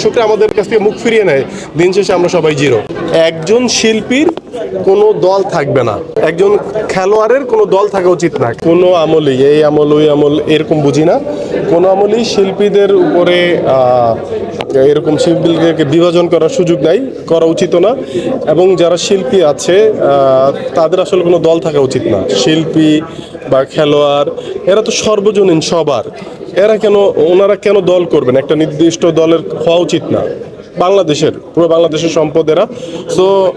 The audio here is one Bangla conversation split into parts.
দর্শকরা আমাদের কাছ থেকে মুখ ফিরিয়ে নেয়। দিন শেষে আমরা সবাই জিরো। একজন শিল্পীর কোনো দল থাকবে না। একজন খেলোয়াড়ের কোনো দল থাকা উচিত না। কোনো আমলেই, এই আমল, ওই আমল এরকম বুঝি না। কোনো আমলেই শিল্পীদের উপরে এরকম শিল্পীদেরকে বিভাজন করার সুযোগ নাই, করা উচিত না। এবং যারা শিল্পী আছে তাদের আসলে কোনো দল থাকা উচিত না। শিল্পী বা খেলোয়াড়, এরা তো সর্বজনীন সবার। এরা কেন, ওনারা কেন দল করবেন? একটা নির্দিষ্ট দলের হওয়া উচিত না। বাংলাদেশের, পুরো বাংলাদেশের সম্পদ এরা। সো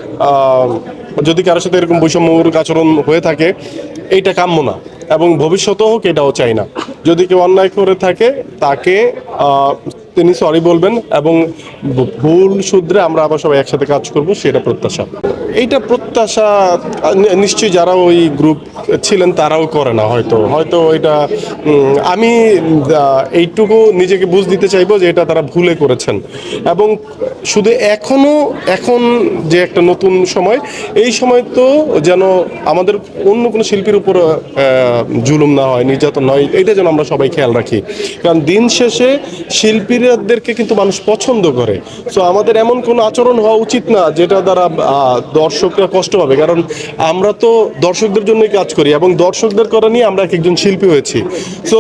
যদি কারোর সাথে এরকম বৈষম্যমূলক আচরণ হয়ে থাকে, এইটা কাম্য না। এবং ভবিষ্যতেও হোক, এটাও চাই না। যদি কেউ অন্যায় করে থাকে, তাকে তিনি সরি বলবেন এবং ভুল শুধরে আমরা আবার সবাই একসাথে কাজ করব, সেটা প্রত্যাশা। এইটা প্রত্যাশা নিশ্চয়ই যারা ওই গ্রুপ ছিলেন তারাও করে না হয়তো। হয়তো এটা আমি এইটুকু নিজেকে বুঝ দিতে চাইব যে এটা তারা ভুলে করেছেন। এবং শুধু এখনও, এখন যে একটা নতুন সময়, এই সময় তো যেন আমাদের অন্য কোনো শিল্পীর উপর জুলুম না হয়, নির্যাতন নয় এটা যেন আমরা সবাই খেয়াল রাখি। কারণ দিন শেষে শিল্পীদেরকে কিন্তু মানুষ পছন্দ করে। সো আমাদের এমন কোনো আচরণ হওয়া উচিত না, যেটা দ্বারা দর্শকরা কষ্ট পাবে। কারণ আমরা তো দর্শকদের জন্যই কাজ করি এবং দর্শকদের করা নিয়ে আমরা এক একজন শিল্পী হয়েছি। সো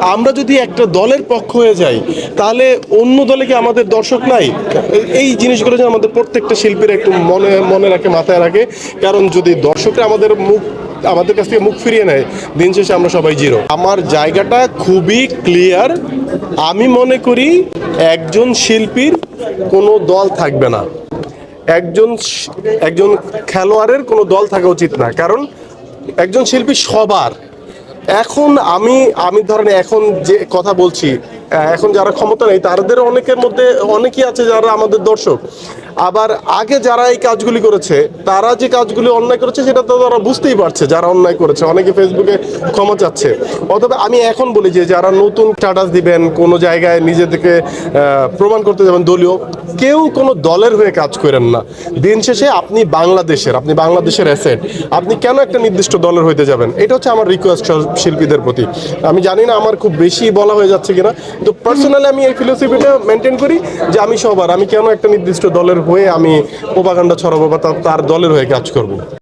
আমরা যদি একটা দলের পক্ষ হয়ে যাই, তাহলে অন্য দলে কি আমাদের দর্শক নাই? এই জিনিসগুলো যেন আমাদের প্রত্যেকটা শিল্পীর একটু মনে মনে রাখে, মাথায় রাখে। কারণ যদি দর্শকরা আমাদের মুখ, আমাদের কাছ থেকে মুখ ফিরিয়ে নেয়, দিন শেষে আমরা সবাই জিরো। আমার জায়গাটা খুবই ক্লিয়ার। আমি মনে করি একজন শিল্পীর কোনো দল থাকবে না। একজন একজন খেলোয়াড়ের কোনো দল থাকা উচিত না। কারণ একজন শিল্পী সবার। এখন আমি আমি ধরেন এখন যে কথা বলছি এখন যারা ক্ষমতা নেই, তাদের অনেকের মধ্যে, অনেকেই আছে যারা আমাদের দর্শক। আবার আগে যারা এই কাজগুলি করেছে, তারা যে কাজগুলি অন্যায় করেছে, সেটা তো তারা বুঝতেই পারছে যারা অন্যায় করেছে। অনেকে ফেসবুকে ক্ষমা চাচ্ছে। অথবা আমি এখন বলি যে, যারা নতুন স্ট্যাটাস দিবেন, কোনো জায়গায় নিজেদেরকে প্রমাণ করতে যাবেন, দলীয়, কেউ কোনো দলের হয়ে কাজ করেন না। দিন শেষে আপনি বাংলাদেশের আপনি বাংলাদেশের অ্যাসেট আপনি কেন একটা নির্দিষ্ট দলের হইতে যাবেন? এটা হচ্ছে আমার রিকোয়েস্ট শিল্পীদের প্রতি। আমি জানি না আমার খুব বেশি বলা হয়ে যাচ্ছে কিনা তো পার্সোনালি আমি এই ফিলোসফিটা মেনটেন করি যে আমি সবার, আমি কেন একটা নির্দিষ্ট দলের হয়ে আমি প্রোপাগান্ডা ছড়াবো বা তার- তার দলের হয়ে কাজ করব?